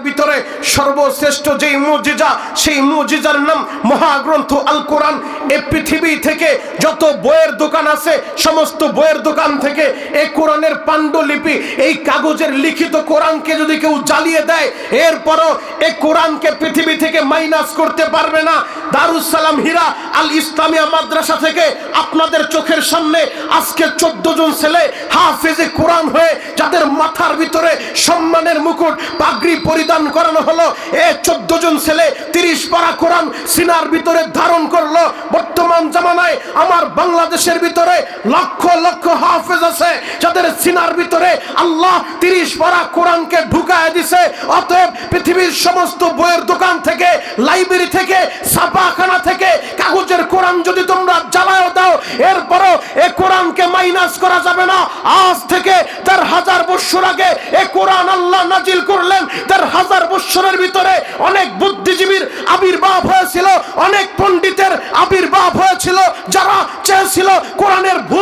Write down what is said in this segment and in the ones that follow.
ভিতরে সর্বশ্রেষ্ঠ যেই মুজিজা, সেই মুজিজার নাম মহাগ্রন্থ আল কোরআন এ পৃথিবী থেকে যত বইয়ের দোকান আছে, সমস্ত বইয়ের দোকান থেকে কোরআনের পাণ্ডুলিপি, এই কাগজের লিখিত কোরআনকে যদি কেউ জ্বালিয়ে দেয়, এরপরও কোরআনকে পৃথিবী থেকে মাইনাস করতে পারবে না। দারুস সালাম হীরা আল ইসলামিয়া মাদ্রাসা থেকে আপনাদের চোখের সামনে আজকে চোদ্দ জন ছেলে হাফেজে কোরআন হয়ে, যাদের মাথার ভিতরে সম্মানের মুকুট, পাগড়ি পরিধান করানো হলো। এ চোদ্দ জন ছেলে তিরিশ পারা কোরআন সিনার ভিতরে ধারণ করল। বর্তমান জামানায় আমার বাংলাদেশের ভিতরে লক্ষ লক্ষ হাফেজ আছে, যাদের সিনার ভিতরে আল্লাহ তিরিশ পারা কোরআনকে ঢুকায় দিছে। অতএব পৃথিবীর সমস্ত বইয়ের দোকান থেকে, লাইব্রেরি থেকে, ছাপাখানা থেকে, কাগজের কোরআন যদি তোমরা জ্বালায় দাও, এরপরও এ কোরআনকে মাইনাস করা যাবে না। আজ থেকে তার হাজার বৎসর আগে এ কোরআন আল্লাহ নাজিল করলেন। তার হাজার বৎসরের ভিতরে অনেক বুদ্ধিজীবীর আবির্ভাব হয়েছিল, অনেক পণ্ডিতের আবির্ভাব হয়েছিল, যারা চেয়েছিল কোরআনের ভুল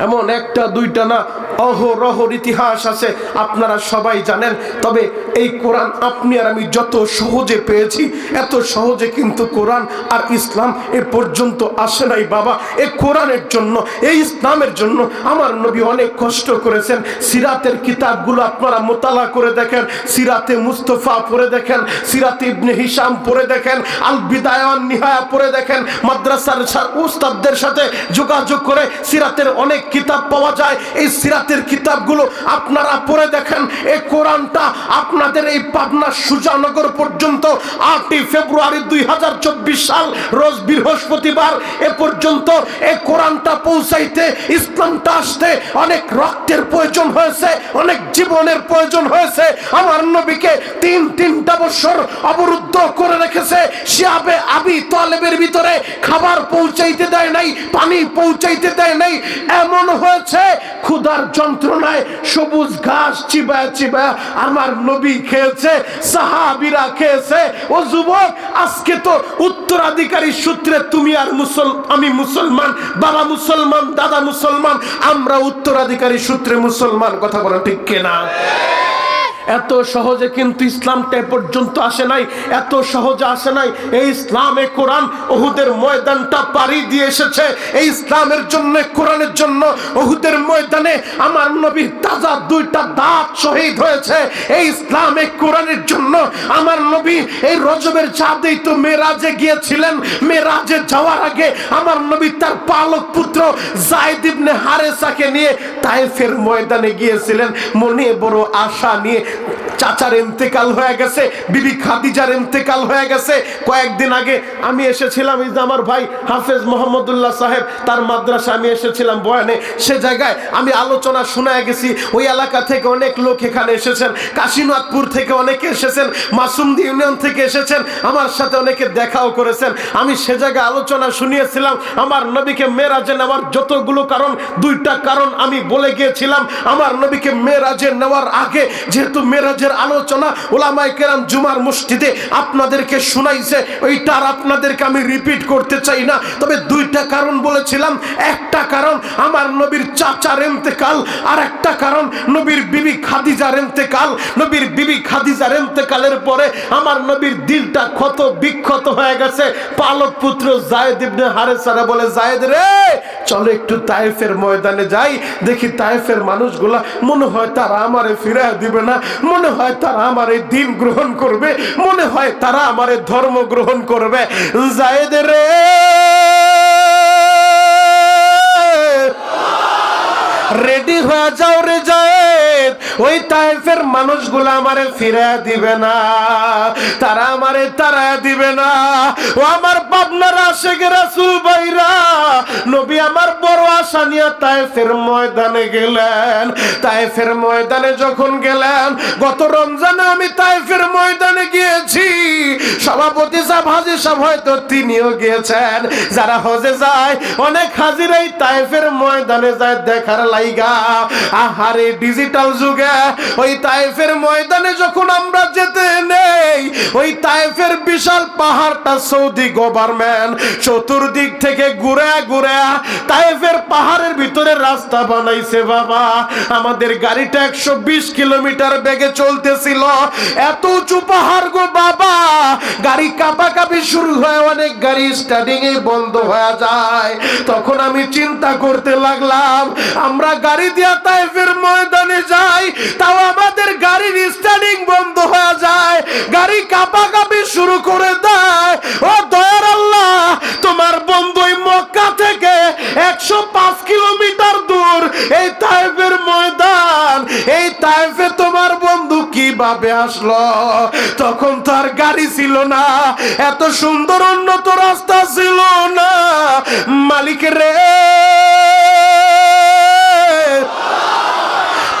এমন একটা দুইটা না অহরহর ইতিহাস আছে। আপনারা সবাই জানেন তবে এই কোরআন আপনি আর আমি যত সহজে পেয়েছি, এত সহজে কিন্তু কোরআন আর ইসলাম এ পর্যন্ত আসে নাই বাবা। এই কোরআনের জন্য এই ইসলামের জন্য আমার নবী অনেক কষ্ট করেছেন। সিরাতের কিতাবগুলো আপনারা মোতালা করে দেখেন, সিরাতে মুস্তফা পড়ে দেখেন, সিরাতে ইবনে হিসাম পড়ে দেখেন আল বিদায়ান নিহায়া পড়ে দেখেন, মাদ্রাসার উস্তাদদের সাথে যোগাযোগ করে সিরাতের অনেক কিতাব পাওয়া যায়। এই সিরাতের কিতাবগুলো আপনারা পড়ে দেখেন এই কোরআনটা আপনাদের এই পাবনা সুজানগর পর্যন্ত আটই ফেব্রুয়ারি দুই হাজার চব্বিশ সাল, রোজ বৃহস্পতিবার, এ পর্যন্ত এই কোরআনটা পৌঁছাইতে, ইসলামটা আসতে অনেক রক্তের প্রয়োজন হয়েছে, অনেক জীবনের প্রয়োজন হয়েছে। আমার নবীকে তিন তিনটা বছর অবরুদ্ধ করে রেখেছে, শিয়াবে আবি তলেবের ভিতরে খাবার পৌঁছাইতে দেয় নাই, পানি পৌঁছাইতে দেয় নাই। এমন হয়েছে, ক্ষুধার যন্ত্রণায় সবুজ ঘাস চিবায় চিবায় আমার নবী খেয়েছে সাহাবিরা খেয়েছে ও যুবক, আজকে তো উত্তরাধিকারী সূত্রে তুমি আর মুসল, আমি মুসলমান, বাবা মুসলমান, দাদা মুসলমান, আমরা উত্তরাধিকারী সূত্রে মুসলমান, কথা বলা ঠিক কেনা? এত সহজে কিন্তু ইসলামটা পর্যন্ত আসে নাই, এত সহজে আসে নাই। এই ইসলামে কোরআন ওহুদের ময়দানটা পাড়ি দিয়ে এসেছে। এই ইসলামের জন্য, কোরআনের জন্য ওহুদের ময়দানে আমার নবীর তাজা দুইটা দাঁত শহীদ হয়েছে। এই ইসলামে কোরআনের জন্য আমার নবী এই রজবের চাঁদেই তো মেরাজে গিয়েছিলেন। মেরাজে যাওয়ার আগে আমার নবী তার পালক পুত্র জায়দ ইবনে হারেসাকে নিয়ে তাইফের ময়দানে গিয়েছিলেন। মনে বড় আশা নিয়ে it. চাচার ইন্তেকাল হয়ে গেছে, বিবি খাদিজার ইন্তেকাল হয়ে গেছে। কয়েকদিন আগে আমি এসেছিলাম, এই যে আমার ভাই হাফেজ মোহাম্মদুল্লাহ সাহেব, তার মাদ্রাসা আমি এসেছিলাম বয়ানে। সে জায়গায় আমি আলোচনা শোনায় গেছি, ওই এলাকা থেকে অনেক লোক এখানে এসেছেন, কাশীনাথপুর থেকে অনেকে এসেছেন, মাসুমদি ইউনিয়ন থেকে এসেছেন, আমার সাথে অনেকে দেখাও করেছেন। আমি সে জায়গায় আলোচনা শুনিয়েছিলাম, আমার নবীকে মেরাজে নেওয়ার যতগুলো কারণ, দুইটা কারণ আমি বলে গিয়েছিলাম। আমার নবীকে মেরাজে নেওয়ার আগে, যেহেতু মেরাজের আলোচনা ওলামাই কেরাম জুমার মসজিদে আপনাদেরকে শুনাইছে। ওইটার আপনাদেরকে আমি রিপিট করতে চাই না। তবে দুইটা কারণ বলেছিলাম। একটা কারণ, আমার নবীর চাচার এন্তেকাল। আর একটা কারণ, নবীর বিবি খাদিজার এন্তেকাল। নবীর বিবি খাদিজার এন্তেকালের পরে আমার নবীর দিলটা ক্ষত বিক্ষত হয়ে গেছে। পালক পুত্র জায়েদ ইবনে হারেসারা বলে, জায়েদ রে, চলো একটু তায়েফের ময়দানে যাই। দেখি তায়েফের মানুষগুলা মনে হয় তারা আমারে ফিরে দিবে না। মনে হয় তারা আমার এই দিন গ্রহণ করবে, মনে হয় তারা আমার ধর্ম গ্রহণ করবে। জায়েদ রে! রেডি হয়ে যাও রে জায়েদ। ওই তাইফের মানুষগুলো আমারে ফিরে দিবে না। তারা আমারে তারা দিবে না। ও আমার পাবনার আশেখ রাসূল ভাইরা, নবী আমার বড় আশা নিয়ে তায়েফের ময়দানে গেলেন। তায়েফের ময়দানে যখন গেলেন, গত রমজানে আমি তায়েফের ময়দানে গিয়েছি। সভাপতি সাহেব, হাজির সাহেব হয়তো তিনিও গিয়েছেন। যারা হজে যায়, অনেক হাজিরাই তায়েফের ময়দানে যায় দেখার লাইগা আহারে ডিজিটাল যুগে ওই তাইফের ময়দানে যখন আমরা যেতে নেই ওই তায়েফের বিশাল পাহাড়টা সৌদি গভর্নমেন্ট চতুর্দিক থেকে ঘুরে ঘুরে তায়েফের পাহাড়ের ভিতরে রাস্তা বানাইছে বাবা। আমাদের গাড়িটা একশো বিশ কিলোমিটার বেগে চলতেছিল। এত উঁচু পাহাড় গো বাবা। গাড়ি কাঁপাকাঁপি শুরু হয় অনেক গাড়ি স্টার্টিং এ বন্ধ হয়ে যায়। তখন আমি চিন্তা করতে লাগলাম, আমরা গাড়ি দিয়া তাইফের ময়দানে যাই, তাও আমাদের গাড়ির স্টার্টিং বন্ধ হয়ে যায়। গাড়ি কাঁপাকাঁপি শুরু করে দেয়। ও দয়ার আল্লাহ, তোমার বন্ধু মক্কা থেকে একশো পাঁচ কিলোমিটার দূর। এই তাইফের ময়দান, এই তাইফে তোমার বন্ধু কীভাবে আসলো? তখন তো আর গাড়ি ছিল না, এত সুন্দর উন্নত রাস্তা ছিল না। মালিক রে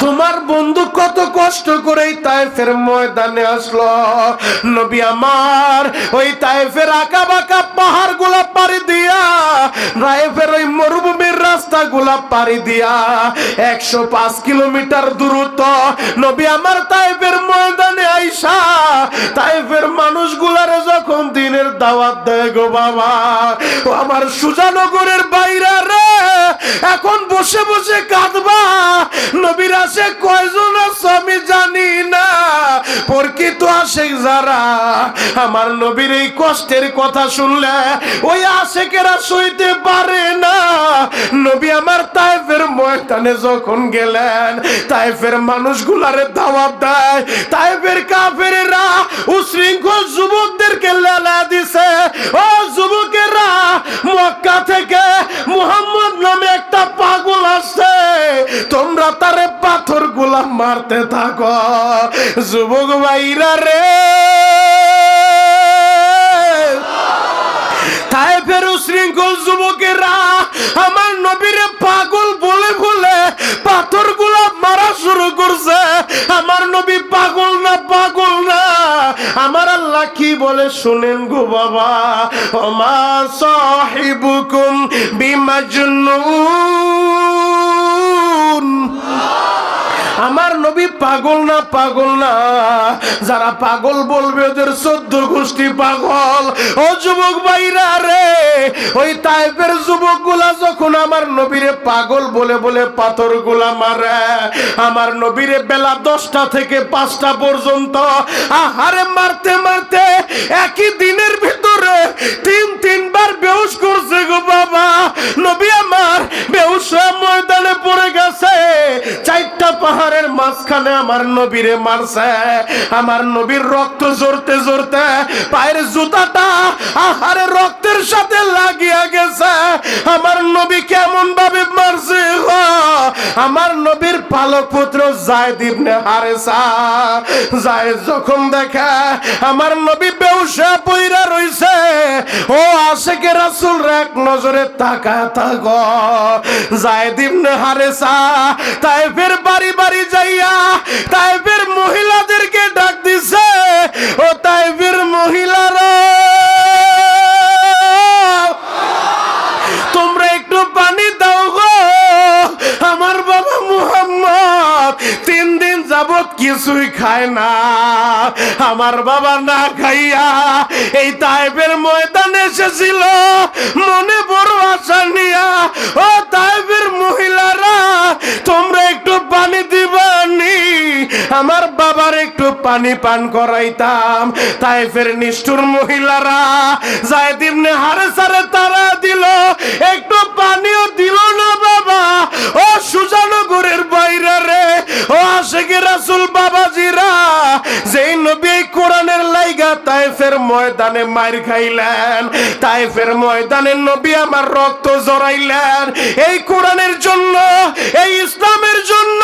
তোমার বন্ধু কত কষ্ট করে তাইফের ময়দানে আসলো। নবী আমার, ওই তাইফের আঁকা বাঁকা পাহাড়গুলা পাড়ি দিয়া তাইফের ওই মরুভূমির রাস্তা গুলা পাড়ি দিয়া, একশো পাঁচ কিলোমিটার দূরত্ব। নবী আমার তাইফের ময়দানে আইসা, তাইফের মানুষগুলারে যখন দিনের দাওয়াত দেয় গো বাবা, ও আমার সুজানগরের বাইরে রে, এখন বসে বসে কাঁদবা। নবীর আসে কয়জন আছে আমি জানি না। প্রকৃত আসে যারা আমার নবীর এই কষ্টের কথা শুনলে, ওই আশেকেরা সইতে পারে না। নবী আমার তাইফের ময়দানে যখন গেলেন তাইফের মানুষগুলারে দাওয়াত দেয়। তাইফের কাফেরেরা উশৃঙ্খল যুবকদেরকে লেলা দিছে। ও যুবকেরা, মক্কা থেকে মুহাম্মদ নামে একটা পাগল আসছে। তোমরা তারে পাথরগুলা মারতে থাকো। যুবক ভাইরা রে। তাইফের উশৃঙ্খল যুবকেরা, আমার নবীরে পাগল বলে বলে পাথরগুলা মারা শুরু করছে। আমার নবী পাগল না পাগল না? আমার আল্লাহ কি বলে শুনেন গো বাবা? ওমা সাহিবুকুম বিমাজনুন। আমার নবী পাগল না পাগল না। যারা পাগল বলবে, ওদের চোদ্দ গোষ্ঠী পাগল। ও যুবক ভাইরা রে, ওই টাইপের যুবকগুলা যখন আমার নবীরে পাগল বলে বলে পাথরগুলা মারে, আমার নবীরে বেলা দশটা থেকে পাঁচটা পর্যন্ত আহারে মারতে মারতে একই দিনের ভিতরে তিন, তিনবার বেউস করছে গো বাবা। নবী আমার বেউস পাহাড়ের মাঝখানে আমার নবীরে মারছে, আমার নবীর রক্ত জড়তে জড়তে পায়ের জুতাটা আহারে রক্তের সাথে লাগিয়া গেছে। আমার নবী কেমন ভাবে মারছে আমার নবীর পালক পুত্র যখন দেখে আমার নবী বেউসা পইরা রইছে, ও আশেকে রাসূল এক নজরে তাকা থাক। জায়দ ইবনে হারেসা তাইফের বাড়ি বাড়ি যাইয়া তাইবের মহিলাদেরকে ডাক দিছে। ও তাইবের মহিলারা কিছুই খায় না। আমার বাবা না খাইয়া এই তাইবের ময়দানে এসেছিল। মনে বড় আশা নিয়া, ও তাইবের মহিলারা, তোমরা একটু পানি দিবানি। আমার বাবার একটু পানি পান করাইতাম। তাইফের নিষ্ঠুর মহিলারা জায়দ ইবনে হারেসারে তারা দিল, একটু পানিও দিল না বাবা। ও সুজানগরের বাইরে রে, ও আশেকে রাসুল বাবাজিরা, যেই নবী কোরআনের লাইগা তাইফের ময়দানে মার খাইলেন, তাইফের ময়দানে নবী আমার রক্ত জড়াইলেন এই কোরআনের জন্য, এই ইসলামের জন্য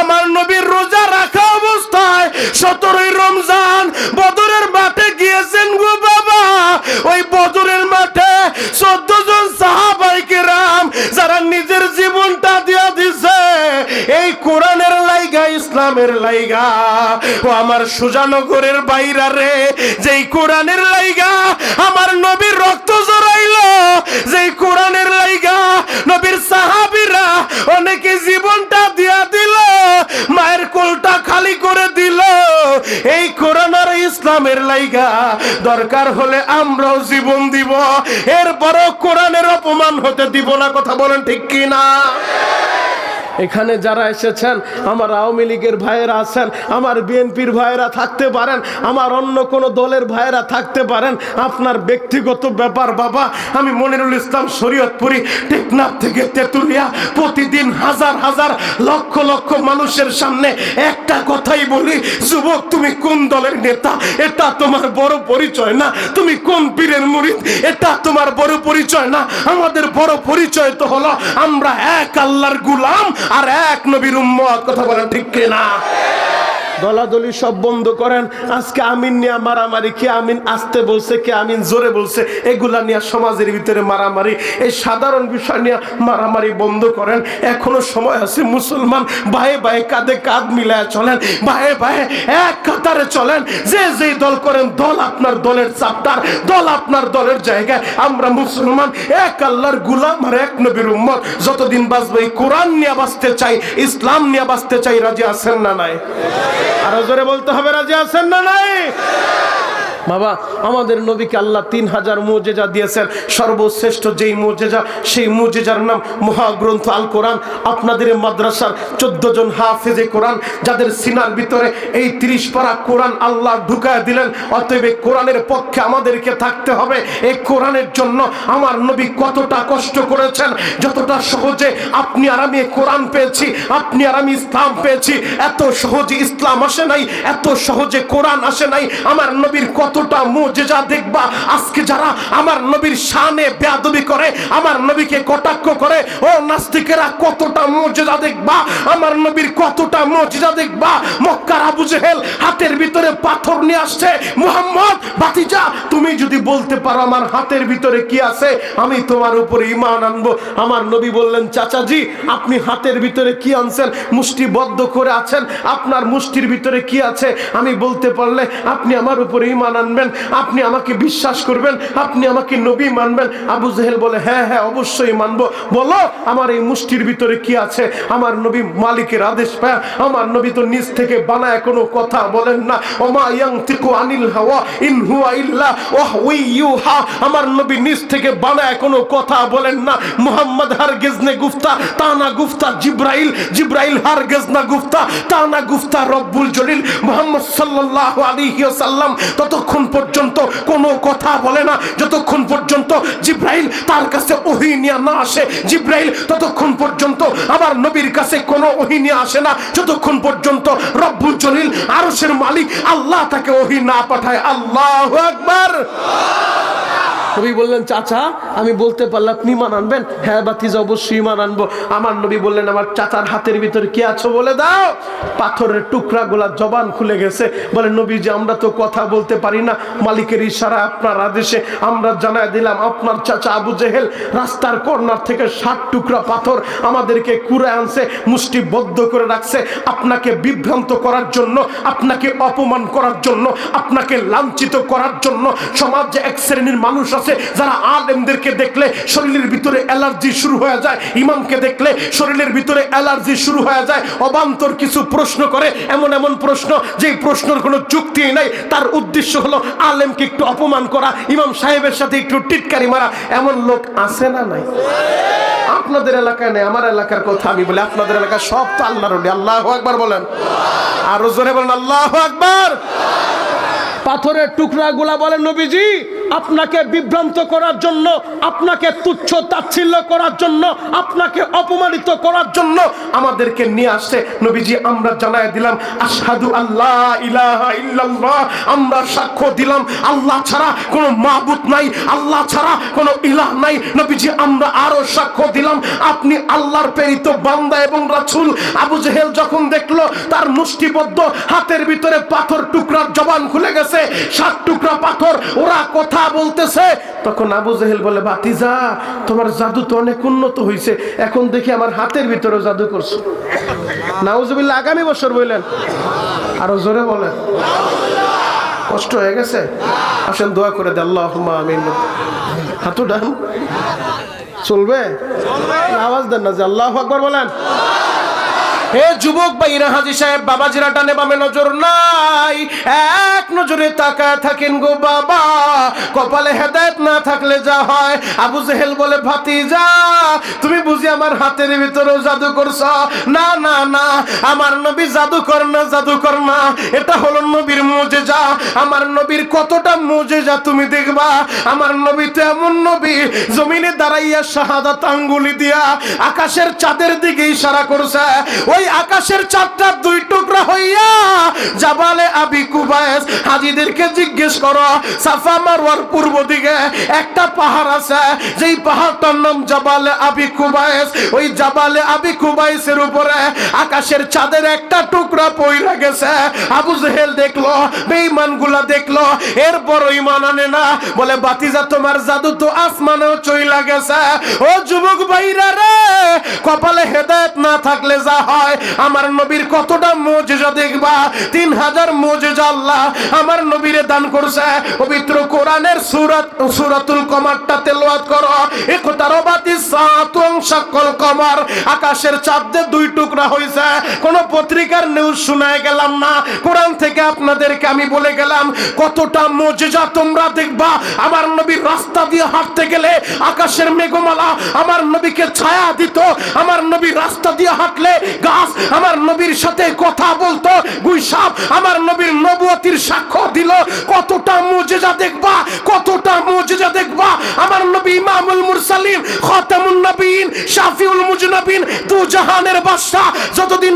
আমার নবীর রোজা রাখা অবস্থায় সতেরোই রমজান, বদরের মাঠে গিয়েছেন গো বাবা। ওই বদরের মাঠে চোদ্দ জন সাহাবাইকে রাম যারা নিজের জীবনটা দিয়া দিছে। এই কোরআনের লাইগা, ইসলামের লাইগা। ও আমার সুজানগরের বাইরা রে, যেই কোরআনের লাইগা, আমার নবীর রক্ত জড়াইলো যেই কোরআনের লাইগা নবীর সাহাবিরা অনেকে জীবনটা দিয়া দিল, মায়ের কোলটা খালি করে দিল। এই কোরআন আর ইসলামের লাইগা দরকার হলে আমরাও জীবন দিব, এরপরও কোরআনের অপমান হতে দিব না, কথা বলেন ঠিক কি না এখানে যারা এসেছেন, আমার আওয়ামী লীগের ভাইয়েরা আছেন, আমার বিএনপির ভাইয়েরা থাকতে পারেন, আমার অন্য কোনো দলের ভাইয়েরা থাকতে পারেন, আপনার ব্যক্তিগত ব্যাপার বাবা, আমি মনিরুল ইসলাম শরীয়তপুরি, টেকনাফ থেকে তেতুলিয়া, প্রতিদিন হাজার হাজার লক্ষ লক্ষ মানুষের সামনে একটা কথাই বলি, যুবক, তুমি কোন দলের নেতা? এটা তোমার বড় পরিচয় না? তুমি কোন পীরের মুরিদ? এটা তোমার বড় পরিচয় না? আমাদের বড় পরিচয় তো হলো, আমরা এক আল্লাহর গুলাম আর এক নবীর উম্মত কথা বলেন ঠিক কিনা? দলাদলি সব বন্ধ করেন। আজকে আমিন নিয়ে মারামারি, কে আমিন আসতে বলছে, কে আমিন জোরে বলছে, এগুলা নিয়ে সমাজের ভিতরে মারামারি। এই সাধারণ বিষয় নিয়ে মারামারি বন্ধ করেন। এখনও সময় আছে মুসলমান বায়ে বায়ে কাঁধে কাঁধ মিলায় চলেন, বায়ে বায়ে এক কাতারে চলেন। যে যেই দল করেন, দল আপনার দলের চাপটার দল আপনার দলের জায়গায়। আমরা মুসলমান, এক আল্লাহর গুলাম আর এক নবীর উম্মত। যতদিন বাঁচবে কোরআন নিয়ে বাঁচতে চাই, ইসলাম নিয়ে বাঁচতে চাই, রাজি আছেন না নাই? আরও জোরে বলতে হবে রাজি আছেন না নাই? বাবা, আমাদের নবীকে আল্লাহ তিন হাজার মুজেজা দিয়েছেন। সর্বশ্রেষ্ঠ যেই মুজেজা, সেই মুজেজার নাম মহাগ্রন্থ আল কোরআন। আপনাদের মাদ্রাসার চোদ্দ জন হাফেজে কোরআন, যাদের সিনার ভিতরে এই তিরিশ পারা কোরআন আল্লাহ ঢুকায় দিলেন, অতএব এই কোরআনের পক্ষে আমাদেরকে থাকতে হবে। এই কোরআনের জন্য আমার নবী কতটা কষ্ট করেছেন, যতটা সহজে আপনি আর আমি কোরআন পেয়েছি, আপনি আর আমি ইসলাম পেয়েছি। এত সহজে ইসলাম আসে নাই, এত সহজে কোরআন আসে নাই। আমার নবীর কতটা মুজেজা দেখবা, আজকে যারা আমার নবীর শানে বেয়াদবি করে, আমার নবীকে কটাক্ষ করে, ও নাস্তিকেরা কতটা মুজেজা দেখবা, আমার নবীর কতটা মুজেজা দেখবা। মক্কার আবু জেহেল হাতের ভিতরে পাথর নিয়ে আসছে, মুহাম্মদ বাতিজা তুমি যদি বলতে পারো আমার হাতের ভিতরে কি আছে, আমি তোমার উপরে ইমান আনব। আমার নবী বললেন, চাচাজি, আপনি হাতের ভিতরে কি আনছেন? মুষ্টিবদ্ধ করে আছেন। আপনার মুষ্টির ভিতরে কি আছে? আমি বলতে পারলে আপনি আমার উপরে ইমান আনবেন আপনি আমাকে বিশ্বাস করবেন, আপনি আমাকে নবী মানবেন। আবু জেহেল বলে হ্যাঁ হ্যাঁ অবশ্যই মানবো। বলো, আমার এই মুষ্টির ভিতরে কি আছে? আমার নবী মালিকের আদেশ পায়। আমার নবী তো নিজ থেকে বানায় কোনো কথা বলেন না। আনিল হাওয়া ইন হুয়া ইল্লা আমার নবী নিজ থেকে বানায় কোনো কথা বলেন না। মুহাম্মদ হারগিজ গুফতা তানা গুফতা জিব্রাইল জিব্রাইল হারগিজ গুফতা তানা গুফতা রব্বুল জলিল। মুহাম্মদ সাল্লাল্লাহু আলাইহি ওয়াসাল্লাম ততক্ষণ পর্যন্ত কোনো কথা বলে না, যতক্ষণ পর্যন্ত জিব্রাইল তার কাছে ওহি নিয়ে না আসে, জিব্রাইল ততক্ষণ পর্যন্ত আবার নবীর কাছে কোনো ওহি নিয়ে আসে না, যতক্ষণ পর্যন্ত রব্বুল জলিল আরশের মালিক আল্লাহ তাকে ওহি না পাঠায়। আল্লাহ আকবার। কবি বললেন, চাচা আমি বলতে পারলাম আপনি ইমান আনবেন? হ্যাঁ বাতিজা, অবশ্যই ইমান আনব। আমার নবী বললেন, আমার চাচার হাতের ভিতরে কি আছো বলে দাও? পাথরের টুকরা গুলা জবান খুলে গেছে। বলে নবী যে আমরা তো কথা বলতে পারি না। মালিকের ইশারা আপনার আদেশে। আমরা জানাই দিলাম, আপনার চাচা আবু জেহেল রাস্তার কর্নার থেকে ষাট টুকরা পাথর আমাদেরকে কুড়ে আনছে, মুষ্টিবদ্ধ করে রাখছে। আপনাকে বিভ্রান্ত করার জন্য, আপনাকে অপমান করার জন্য, আপনাকে লাঞ্ছিত করার জন্য সমাজে এক শ্রেণির মানুষ আছে যারা আলেমদেরকে দেখলে শরীরের ভিতরে অ্যালার্জি শুরু হয়ে যায়। ইমামকে দেখলে শরীরের ভিতরে অ্যালার্জি শুরু হয়ে যায়। অবান্তর কিছু প্রশ্ন করে, এমন এমন প্রশ্ন যে প্রশ্নের কোনো যুক্তি নাই। তার উদ্দেশ্য হলো আলেমকে একটু অপমান করা, ইমাম সাহেবের সাথে একটু টিটকারি মারা। এমন লোক আছে না নাই? আপনাদের এলাকায় নেই, আমার এলাকার কথা আমি বলি, আপনাদের এলাকায় সব তো আল্লাহর আল্লাহ একবার বলেন। আরও জোরে বলেন, আল্লাহ একবার পাথরের টুকরা গুলা বলেন নবীজি, আপনাকে বিভ্রান্ত করার জন্য, আপনাকে তুচ্ছ তাচ্ছিল্য করার জন্য, আপনাকে অপমানিত করার জন্য আমাদেরকে নিয়ে আসছে নবীজি, আমরা জানাই দিলাম, আশহাদু আল্লাহ ইলাহা ইল্লাল্লাহ আমরা সাক্ষ্য দিলাম, আল্লাহ ছাড়া কোনো মাবুদ নাই, আল্লাহ ছাড়া কোনো ইলাহ নাই নবীজি, আমরা আরও সাক্ষ্য দিলাম, আপনি আল্লাহর প্রেরিত বান্দা এবং রাসূল আবু জেহেল যখন দেখল, তার মুষ্টিবদ্ধ হাতের ভিতরে পাথর টুকরার জবান খুলে গেছে সাত টুকরা পাথর, ওরা কথা বলতেছে। তখন আবু জেহেল বলে বাতিজা তোমার জাদু তো অনেক উন্নত হয়েছে এখন দেখি আমার হাতের ভিতরে জাদু করছ। নাউজুবিল্লাহ, আগামী বছর বললেন। আরও জোরে বলেন। কষ্ট হয়ে গেছে? আসেন, দোয়া করে দে আল্লাহ আমিন। হাতু ডান। চলবে? আওয়াজ দেন না যে আল্লাহ আকবর বলেন। হে যুবক ভাইরা, হাজি সাহেব বাবাজিরা টানে বামে নজর নাই। এক নজরে তাকায় থাকেন গো বাবা। কপালে হেদায়েত না থাকলে যা হয়। আবু জেহেল বলে, ভাতিজা, তুমি বুঝি আমার হাতের জাদু করছ? না না না, আমার নবী জাদু কর না জাদু কর না। এটা হলো নবীর মুজেজা। আমার নবীর কতটা তুমি দেখবা? আমার নবী তো এমন নবী, জমিনে দাঁড়াইয়া শাহাদাত আঙ্গুলি দিয়া আকাশের চাঁদের দিকে ইশারা করছে। ওই আকাশের চাঁদটা দুই টুকরা হইয়া জাবালে আবি কুবায়েস হাজিদেরকে জিজ্ঞেস করো, সাফা মারওয়ার পূর্ব দিকে একটা পাহাড় আছে, যেই পাহাড়টার নাম জাবালে আবি কুবায়েস ওই জাবালে আবি কুবায়েসের উপরে আকাশের চাঁদের একটা টুকরা পইরা গেছে। আবু জেহেল দেখল, বেঈমানগুলা দেখল এরপর ইমান আনে না। বলে, বাতিজা, তোমার জাদু তো আসমানেও চইলা গেছে। ও যুবক ভাইরা রে, কপালে হেদায়েত না থাকলে যা হয়। আমার নবীর কতটা মুজিজা দেখবা? তিন হাজার মুজিজা আল্লাহ আমার নবীরে দান করছে। পবিত্র কোরআনের সূরাত, সূরাতুল কমারটা তেলাওয়াত করো। ইকতারাবাতিস সাআতুন শাক্কাল কমার। আকাশের চাঁদ দুই টুকরা হইছে। কোন পত্রিকার নিউজ শোনায় গেলাম না। কোরআন থেকে আপনাদেরকে আমি বলে গেলাম, কতটা মজেজা তোমরা দেখবা? আমার নবীর রাস্তা দিয়ে হাঁটতে গেলে আকাশের মেঘমালা আমার নবীকে ছায়া দিত। আমার নবীর রাস্তা দিয়ে হাঁটলে গাছ আমার নবীর সাথে কথা বলতো, গুইসাপ, আমার নবীর নবুয়তির সাক্ষ্য দিল, কতটা মুজিজা দেখবা, কতটা মুজিজা দেখবা, আমার নবী ইমামুল মুরসালিন নবীন, শাফিউল দু জাহানের বাদশা যতদিন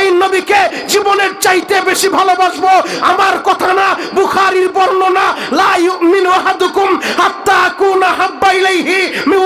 এই নবীকে জীবনের চাইতে বেশি ভালোবাসবো। আমার কথা না, বুখারীর বর্ণনা, লা ইউমিনু আহাদুকুম হাত্তা হাব্বা ইলাইহি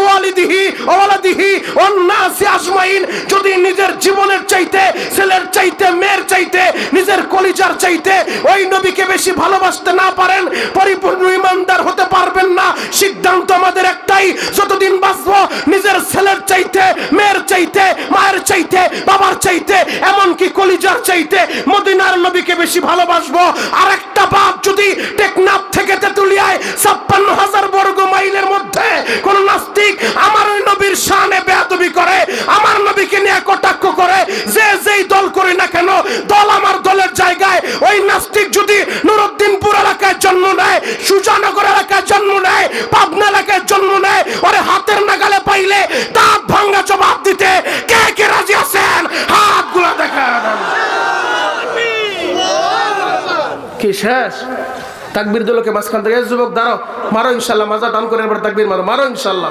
ওয়ালিদিহি ওয়া ওয়ালাদিহি ওয়ান নাসি আজমাইন। যদি নিজের জীবনের চাইতে, ছেলের চাইতে, মেয়ের চাইতে, নিজের কলিজার চাইতে ওই নবীকে বেশি ভালোবাসতে না পারেন, পরিপূর্ণ ইমানদার হতে পারবেন না। সিদ্ধান্ত আমাদের একটাই যতদিন বাঁচবো, নিজের ছেলের চাইতে, মেয়ের চাইতে, মায়ের চাইতে, বাবার চাইতে, এমনকি কলিজার চাইতে মদিনার নবীকে বেশি ভালোবাসবো। আর একটা বাপ যদি টেকনাফ থেকে তেতুলিয়ায় ছাপ্পান্ন হাজার বর্গ মাইলের মধ্যে কোন নাস্তিক আমার ওই নবীর শানে বেয়াদবি করে, আমার নবীকে নিয়ে কটাক্ষ করে, যে যেই দল করি না কেন, দল আমার দলের জায়গায় ওই নাস্তিক যদি নুরুদ্দিনপুর এলাকায় জন্ম নেয় সুজানগর এলাকায় জন্ম নেয় পাবনা এলাকায় জন্ম নেয় ওরে হাতের নাগালে পাইলে দাঁত ভাঙ্গা জবাব দিতে কে কে রাজি আছেন হাতগুলা দেখা কি শেষ তাকবির দলকে মাঝখান থেকে? "এই যুবক, দাঁড়াও। মারো ইনশাল্লাহ মাজা টান করে তাকবির মারো। মারো ইনশাল্লাহ।